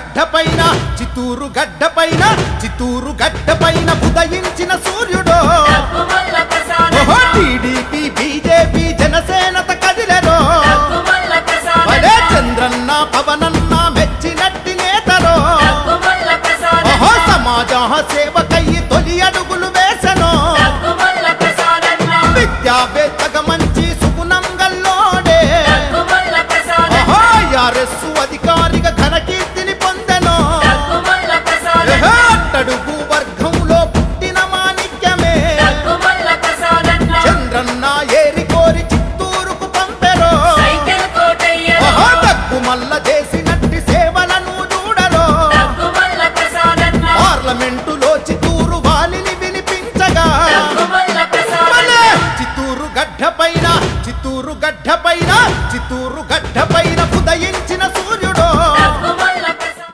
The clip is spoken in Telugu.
చిత్తూరు గడ్డ పైన చిత్తూరు గడ్డ పైన చిత్తూరు గడ్డ పైన ఉదయించిన సూర్యుడో టీడీపీ బీజేపీ జనసేనత కదిలెరో ప్రసాదన్న చంద్రన్న పవనన్న మెచ్చినట్టి నేతరో సమాజ సేవకయ్యి తొలి అడుగులు వేసనో. విద్యావేత్తగా మంచి సుగుణం గల్లోడే డబ్బుమల్ల ప్రసాదన్న ఓహో ఆర్ఎస్ అధికారిగా చిత్తూరు గడ్డ పైన చిత్తూరు గడ్డ